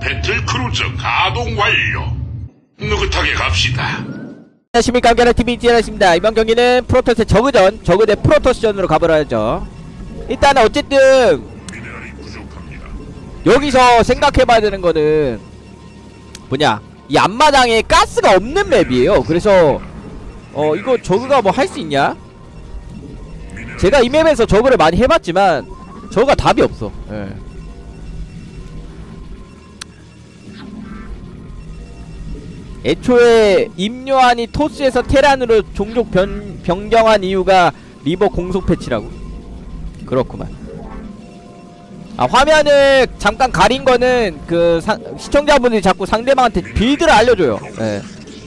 배틀 크루저 가동 완료. 느긋하게 갑시다. 안녕하십니까 경기하는 t v 습니다 이번 경기는 프로토스의 저그전 저그 대 프로토스전으로 가보려죠 일단은 어쨌든. 여기서 생각해봐야 되는 거는 뭐냐 이 앞마당에 가스가 없는 맵이에요 그래서 어 이거 저그가 뭐 할 수 있냐? 제가 이 맵에서 저그를 많이 해봤지만 저그가 답이 없어. 예. 애초에 임요한이 토스에서 테란으로 종족 변, 변경한 이유가 리버 공속 패치라고. 그렇구만. 아 화면을 잠깐 가린 거는 그 사, 시청자분들이 자꾸 상대방한테 빌드를 알려줘요. 예.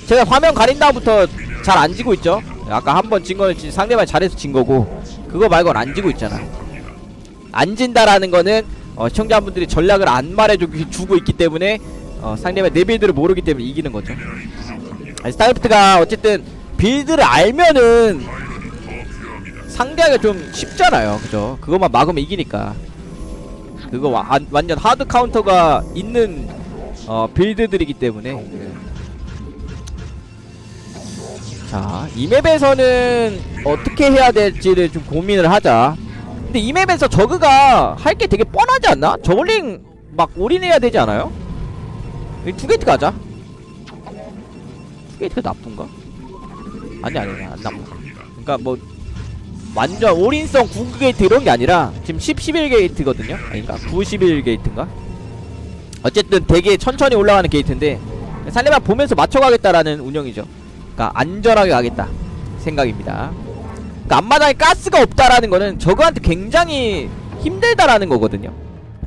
제가 화면 가린 다음부터 잘 안 지고 있죠. 아까 한 번 진 거는 상대방이 잘해서 진 거고 그거 말고는 안 지고 있잖아. 안 진다라는 거는 어, 시청자분들이 전략을 안 말해주고 있기 때문에 어, 상대방 내 빌드를 모르기 때문에 이기는 거죠. 스타크래프트가 어쨌든 빌드를 알면은 상대하기가 좀 쉽잖아요. 그죠? 그것만 막으면 이기니까. 그거 와, 안- 완전 하드 카운터가 있는 어, 빌드들이기 때문에 자, 이 맵에서는 어떻게 해야 될지를 좀 고민을 하자. 근데 이 맵에서 저그가 할 게 되게 뻔하지 않나? 저글링 막 올인해야 되지 않아요? 투게이트 가자. 투게이트가 나쁜가? 아니 아니 아니 안 나빠. 그러니까 뭐 완전 올인성 9게이트 이런 게 아니라 지금 10, 11게이트거든요. 아닌가? 9, 11게이트인가? 어쨌든 되게 천천히 올라가는 게이트인데 상대방 보면서 맞춰가겠다라는 운영이죠. 그러니까 안전하게 가겠다 생각입니다. 그러니까 앞마당에 가스가 없다라는 거는 저그한테 굉장히 힘들다라는 거거든요.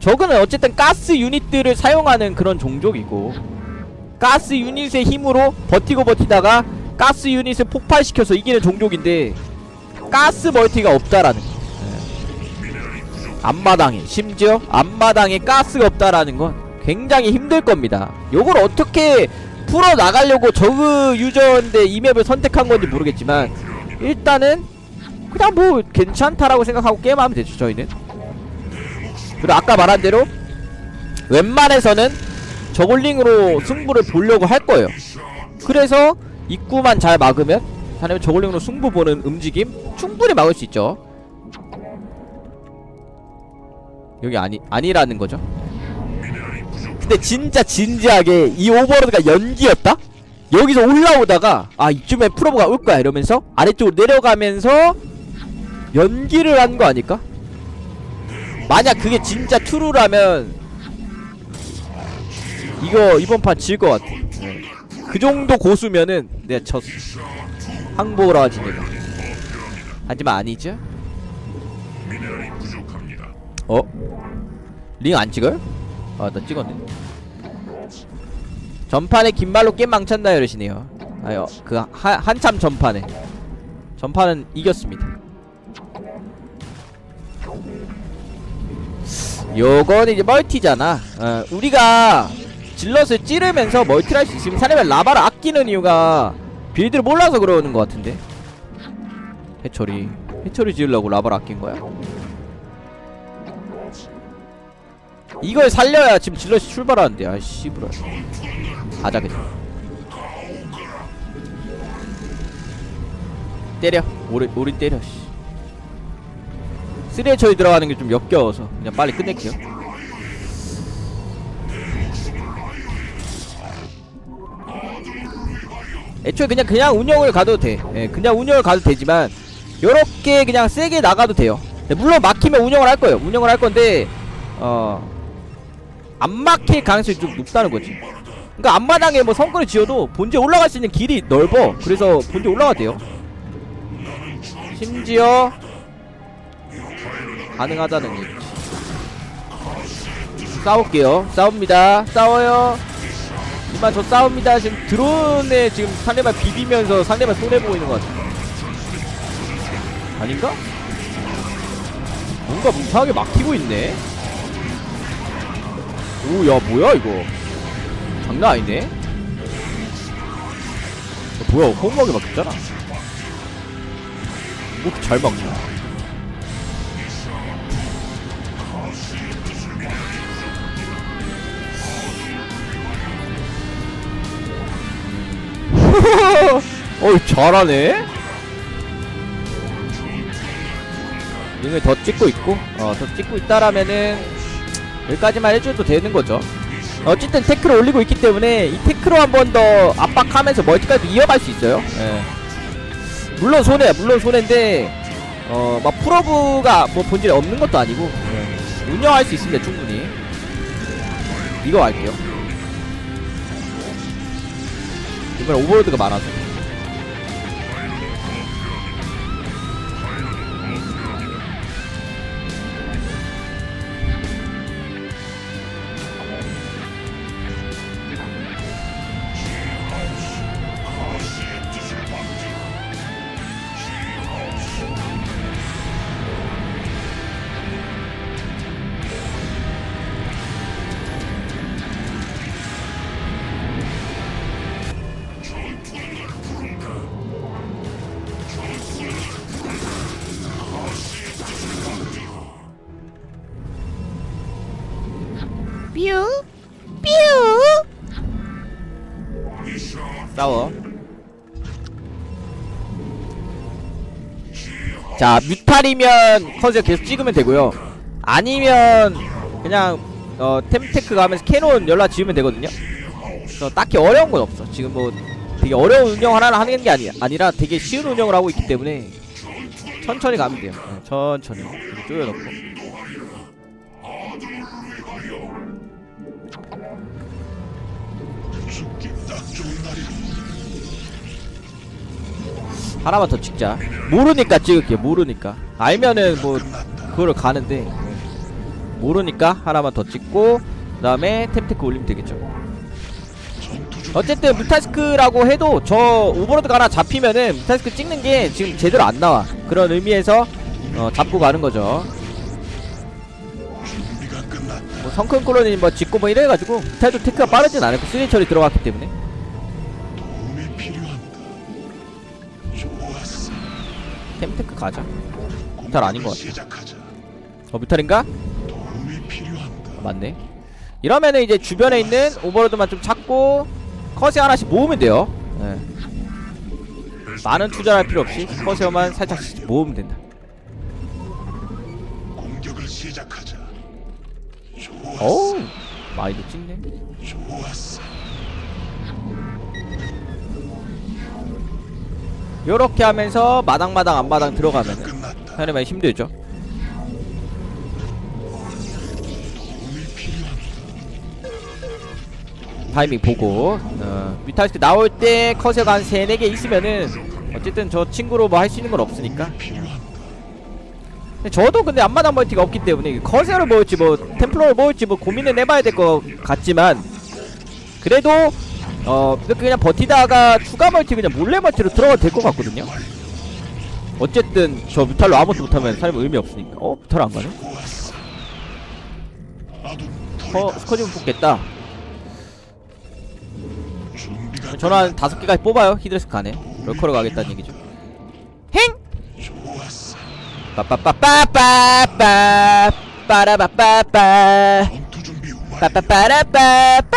저그는 어쨌든 가스 유닛들을 사용하는 그런 종족이고 가스 유닛의 힘으로 버티고 버티다가 가스 유닛을 폭발시켜서 이기는 종족인데 가스 멀티가 없다라는 거. 예. 앞마당에 심지어 앞마당에 가스가 없다라는 건 굉장히 힘들 겁니다. 요걸 어떻게 풀어 나가려고 저그 유저인데 이 맵을 선택한 건지 모르겠지만 일단은 그냥 뭐 괜찮다라고 생각하고 게임하면 되죠 저희는. 그리고 아까 말한 대로 웬만해서는 저글링으로 승부를 보려고 할 거예요. 그래서 입구만 잘 막으면 사람이 저글링으로 승부 보는 움직임 충분히 막을 수 있죠. 여기 아니 아니라는 거죠. 근데 진짜 진지하게 이 오버로드가 연기였다? 여기서 올라오다가 아 이쯤에 프로브가 올 거야 이러면서 아래쪽으로 내려가면서 연기를 한 거 아닐까? 만약 그게 진짜 트루라면 이거 이번 판 질 것 같아. 네. 그 정도 고수면은 내가 졌어. 항복을 하지 내가. 하지만 아니죠? 어? 링 안 찍어요? 아 나 찍었네 전판에 긴말로 게임 망쳤나 이러시네요. 아유 그 하, 한참 전판에. 전판은 이겼습니다. 요거는 이제 멀티잖아. 어, 우리가 질럿을 찌르면서 멀티를 할 수 있으면 사람이 라바를 아끼는 이유가 빌드를 몰라서 그러는 것 같은데. 해철이 해철이 지으려고 라바를 아낀 거야? 이걸 살려야 지금 질럿이 출발하는데. 아 씨부라 가자 그냥 때려. 오리 오리 때려 씨. 쓰레 처리 들어가는 게 좀 역겨워서 그냥 빨리 끝낼게요. 애초에 그냥 그냥 운영을 가도 돼. 예, 그냥 운영을 가도 되지만 요렇게 그냥 세게 나가도 돼요. 네, 물론 막히면 운영을 할 거예요. 운영을 할 건데 어 안 막힐 가능성이 좀 높다는 거지. 그러니까 앞마당에 뭐 성권을 지어도 본체 올라갈 수 있는 길이 넓어. 그래서 본체 올라가도 돼요. 심지어 가능하다는 얘기. 싸울게요. 싸웁니다. 싸워요. 이만 저 싸웁니다. 지금 드론에 지금 상대방 비비면서 상대방 손해 보고 있는 것 같아. 아닌가? 뭔가 무상하게 막히고 있네. 오, 야, 뭐야, 이거. 장난 아니네? 야, 뭐야, 허무하게 막혔잖아. 이렇게 잘 먹냐 어이 잘하네 링을 더 찍고 있고 어더 찍고 있다라면은 여기까지만 해줘도 되는 거죠 어쨌든 태클을 올리고 있기 때문에 이 태클로 한 번 더 압박하면서 멀티까지 이어갈 수 있어요 예. 물론 손해야 물론 손해인데 어 막 프로브가 뭐 본질에 없는 것도 아니고 예. 운영할 수 있습니다 충분히 이거 할게요 이번에 오버로드가 많아서 자, 뮤탈이면 컨셉 계속 찍으면 되고요. 아니면 그냥 어 템테크 가면서 캐논 연락 지으면 되거든요. 그래서 딱히 어려운 건 없어. 지금 뭐 되게 어려운 운영 하나를 하는 게 아니, 아니라 되게 쉬운 운영을 하고 있기 때문에 천천히 가면 돼요. 네, 천천히 쪼여놓고. 하나만 더 찍자. 모르니까 찍을게. 모르니까. 알면은 뭐 그거를 가는데 모르니까 하나만 더 찍고 그 다음에 템테크 올리면 되겠죠. 어쨌든 뮤타스크라고 해도 저 오버로드가 하나 잡히면은 뮤타스크 찍는 게 지금 제대로 안 나와. 그런 의미에서 어, 잡고 가는 거죠. 뭐 성큰 콜로니 뭐 짓고 뭐 이래가지고 뮤탈도 테크가 빠르진 않고 쓰리 처리 들어갔기 때문에 템테크 가자. 뮤탈 아닌 것 같아. 어 뮤탈인가? 어, 맞네. 이러면은 이제 주변에 있는 오버로드만 좀 찾고 커세 하나씩 모으면 돼요. 예. 많은 투자할 필요 없이 커세어만 살짝씩 모으면 된다. 공격을 시작하자. 좋았어. 어우 많이도 찍네. 좋았어. 요렇게 하면서 마당마당 끝났다. 상당히 많이 힘들죠. 타이밍 보고 어, 뮤탈스크 나올 때 커세가 한 3, 4개 있으면은 어쨌든 저 친구로 뭐 할 수 있는 건 없으니까. 근데 저도 근데 앞마당 멀티가 없기 때문에 커세를 모을지 뭐 템플러를 모을지 뭐 고민은 해봐야 될 것 같지만 그래도 어 이렇게 그냥 버티다가 추가 멀티 그냥 몰래 멀티로 들어가도 될 것 같거든요 어쨌든 저 뮤탈로 아무것도 못하면 삶은 의미 없으니까 어? 뮤탈 안 가네? 어 스커지면 뽑겠다 저는 한 다섯 개까지 뽑아요 히드레스 가네 럴커로 가겠다는 얘기죠 행! 빠빠빠빠빠빠 준비 완료. 빠빠빠라빠빠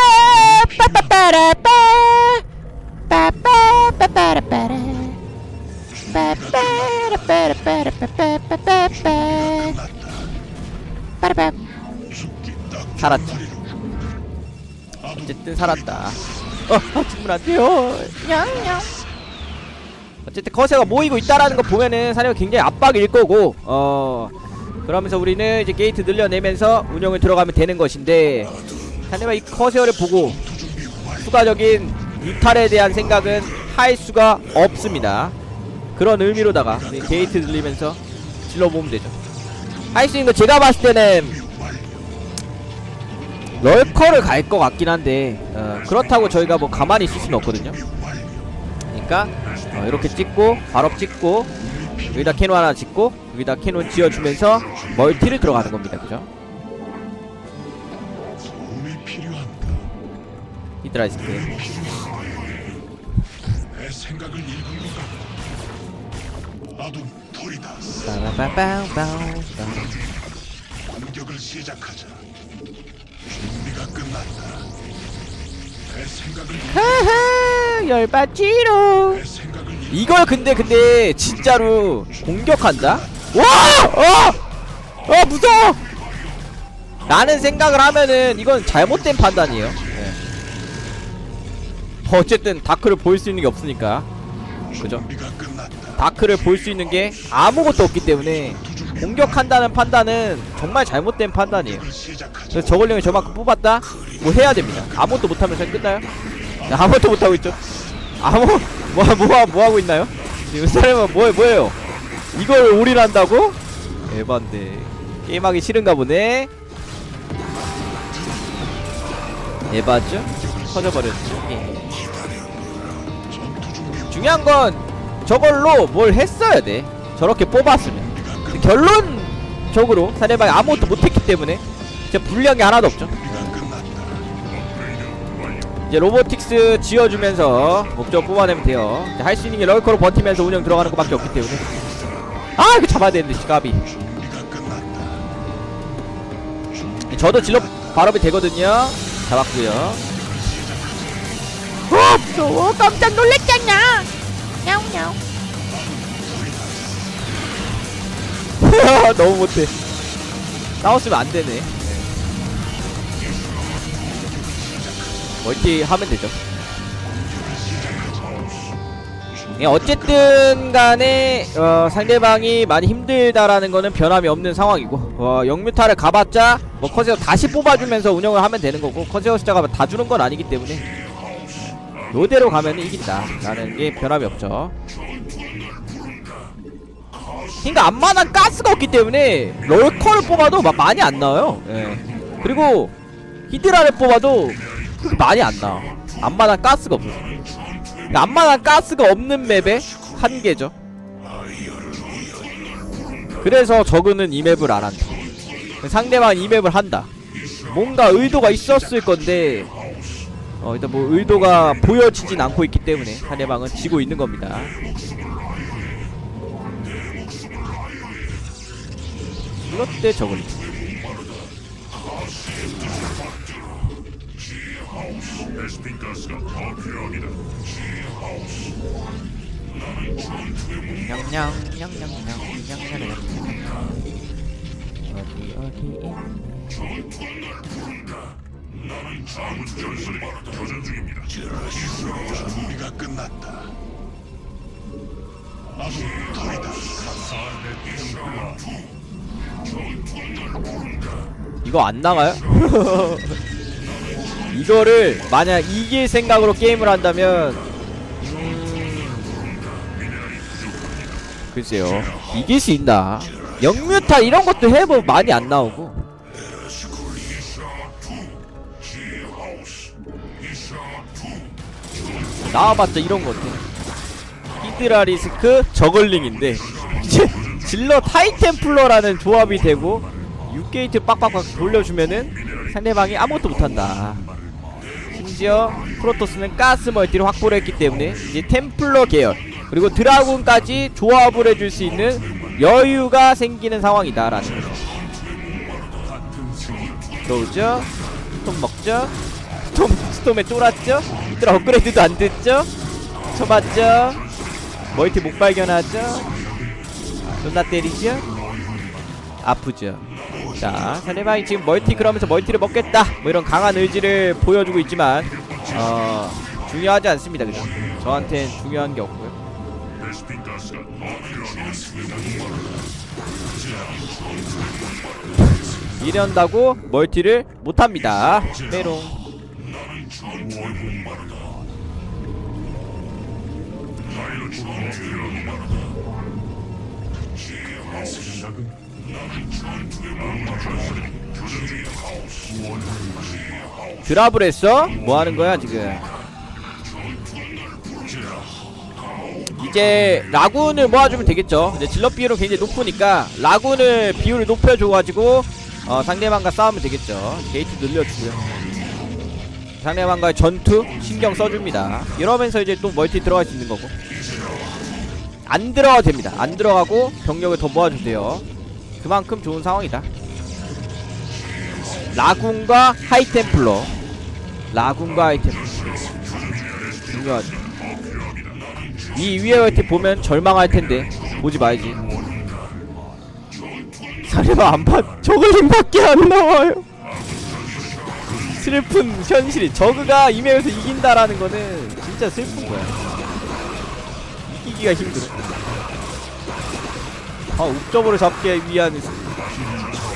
빠빠빠라빠 빠빠빠빠라빠라. 빠빠라빠라빠라빠빠빠빠. 살았지 말이로. 어쨌든 살았다 어 죽으면 안 돼요 냥냥. 어쨌든 거세가 모이고 있다라는 거 보면은 사실 굉장히 압박일 거고 어 그러면서 우리는 이제 게이트 늘려내면서 운영을 들어가면 되는 것인데 사내가 이 커세어를 보고 추가적인 유탈에 대한 생각은 할 수가 없습니다. 그런 의미로다가 게이트 늘리면서 질러보면 되죠. 할 수 있는 거 제가 봤을 때는 럴커를 갈 것 같긴 한데 어, 그렇다고 저희가 뭐 가만히 있을 수는 없거든요. 그러니까 어, 이렇게 찍고 발업 찍고 여기다 캐논 하나 짓고 여기다 캐논 지어주면서 멀티를 들어가는 겁니다 그죠? 히드라이스크 빠바바바바바. 공격을 시작하자. 준비가 끝났다. 내 생각을 하하 열받지로. 이걸 근데 근데 진짜로 공격한다? 와! 어! 어 무서워! 라는 생각을 하면은 이건 잘못된 판단이에요. 네. 어쨌든 다크를 보일 수 있는 게 없으니까. 그죠? 다크를 볼 수 있는 게 아무것도 없기 때문에 공격한다는 판단은 정말 잘못된 판단이에요. 그래서 저걸링을 저만큼 뽑았다? 뭐 해야 됩니다. 아무것도 못하면 잘 끝나요? 야, 아무것도 못하고 있죠? 아무, 뭐, 뭐, 뭐 하고 있나요? 지금 사람은 뭐, 뭐예요? 이걸 올인한다고? 에반데. 게임하기 싫은가 보네? 에바죠? 터져버렸죠? 예. 중요한 건 저걸로 뭘 했어야 돼. 저렇게 뽑았으면. 결론적으로 상대방이 아무것도 못했기 때문에 진짜 불리한 게 하나도 없죠. 이제 로보틱스 지어주면서 목적 뽑아내면 돼요. 할 수 있는 게 럴커로 버티면서 운영 들어가는 것밖에 없기 때문에. 아 이거 잡아야 되는데 시가비. 저도 질러 발업이 되거든요. 잡았고요. 어, 무서워. 깜짝 놀랐잖아. 냐옹냐옹. 너무 못해. 싸웠으면 안 되네. 멀티 하면 되죠. 예, 어쨌든 간에 어, 상대방이 많이 힘들다라는 거는 변함이 없는 상황이고 어, 영뮤타를 가봤자 뭐 커세어 다시 뽑아주면서 운영을 하면 되는 거고 커세어 숫자가 다 주는 건 아니기 때문에 요대로 가면 이긴다 라는 게 변함이 없죠 그러니까 안마당 가스가 없기 때문에 럴커를 뽑아도 막 많이 안 나와요 예. 그리고 히드라를 뽑아도 많이 안 나와. 안마당 가스가 없어서 그러니까 안마당 가스가 없는 맵의 한계죠. 그래서 저그는 이 맵을 안 한다. 상대방 이 맵을 한다. 뭔가 의도가 있었을 건데 어 일단 뭐 의도가 보여지진 않고 있기 때문에 상대방은 지고 있는 겁니다. 이것 때 저글링 베스핀 가스가 더 필요합니다. 냥냥 냥냥냥 냥냥냥 어디 어디? 아군 전설이 교전 중입니다. 준비가 끝났다. 아둔 토리다스 이거 안 나가요? 이거를 만약 이길 생각으로 게임을 한다면 음... 글쎄요 이길 수 있나? 영뮤타 이런 것도 해보 많이 안 나오고. 나와봤자 이런 건데 히드라 리스크 저글링인데 이제 질러 타이템플러라는 조합이 되고 6게이트 빡빡빡 돌려주면은 상대방이 아무것도 못한다. 심지어 프로토스는 가스 멀티를 확보를 했기 때문에 이제 템플러 계열 그리고 드라군까지 조합을 해줄 수 있는 여유가 생기는 상황이다 라는 거죠. 들어오죠? 스톰 먹죠? 스톰, 스톰에 쫄았죠? 히드라 업그레이드도 안 됐죠? 쳐맞죠? 멀티 못 발견하죠? 존나 때리죠? 아프죠 자 상대방이 지금 멀티 그러면서 멀티를 먹겠다. 뭐 이런 강한 의지를 보여주고 있지만 어 중요하지 않습니다. 그죠 저한텐 중요한 게 없고요. 이런다고 멀티를 못합니다. 메롱 드랍을 했어? 뭐 하는 거야 지금? 이제 라군을 모아주면 되겠죠. 이제 질럿 비율은 굉장히 높으니까 라군을 비율을 높여줘가지고 어, 상대방과 싸우면 되겠죠. 게이트 늘려주고요. 상대방과의 전투 신경 써줍니다. 이러면서 이제 또 멀티 들어갈 수 있는 거고. 안 들어가도 됩니다. 안 들어가고 병력을 더 모아주세요 그만큼 좋은 상황이다. 라군과 하이템플러. 라군과 하이템플러. 중요하죠. 이 위에 화이팅 보면 절망할텐데. 보지 말지. 사례가 안봐. 저글링밖에 안 나와요. 슬픈 현실이. 저그가 이메일에서 이긴다라는 거는 진짜 슬픈 거야. 이기기가 힘들어 아 욱적으로 잡기 위한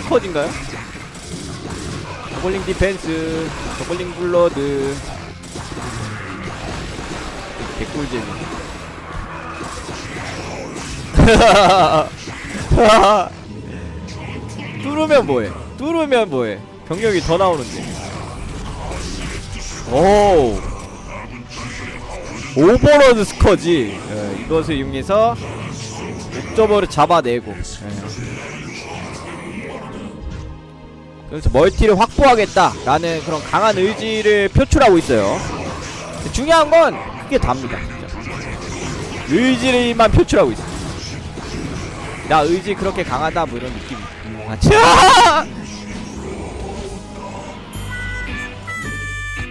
스쿼드인가요? 저글링 디펜스 저글링 블러드. 개꿀잼이 뚫으면 뭐해? 뚫으면 뭐해? 병력이 더 나오는데. 오 오버로드 스커지. 예, 이것을 이용해서 옥저버를 잡아내고. 예. 그래서 멀티를 확보하겠다라는 그런 강한 의지를 표출하고 있어요. 중요한 건 그게 답니다. 진짜. 의지를만 표출하고 있어. 나 의지 그렇게 강하다 뭐 이런 느낌이 아, 차!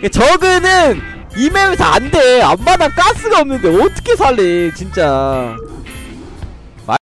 저그는 이 맵에서 안돼. 앞마당 가스가 없는데 어떻게 살래 진짜